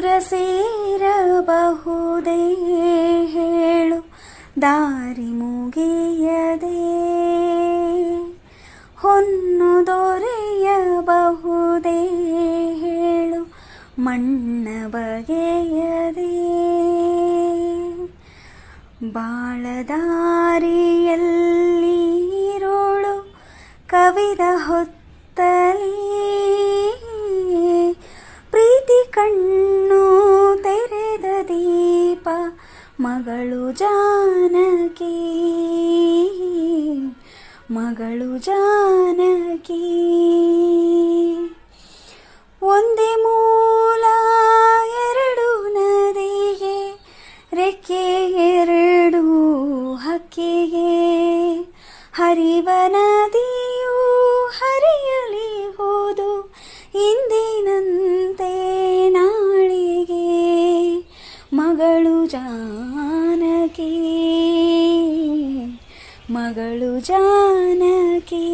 ದೂರ ಸೇರಬಹುದೇ ಹೇಳು ದಾರಿ ಮುಗಿಯದೆ. ಹೊನ್ನು ದೊರೆಯಬಹುದೇ ಹೇಳು ಮಣ್ಣ ಬಗೆಯದೆ. ಬಾಳದಾರಿಯಲ್ಲಿ ಕವಿದ ಹೊತ್ತಲಿ ಮಗಳು ಜಾನಕಿ ಮಗಳು ಜಾನಕಿ. ಒಂದೇ ಮೂಲ, ಎರಡು ನದಿಗೆ ರೆಕ್ಕೆ ಎರಡು ಹಕ್ಕಿಗೆ ಹರಿವ ನದಿಯು ಹರಿಯಲಿ ಹೋದು ಇಂದಿನಂತೆ ಮಗಳು ಜಾನಕಿ ಮಗಳು ಜಾನಕಿ.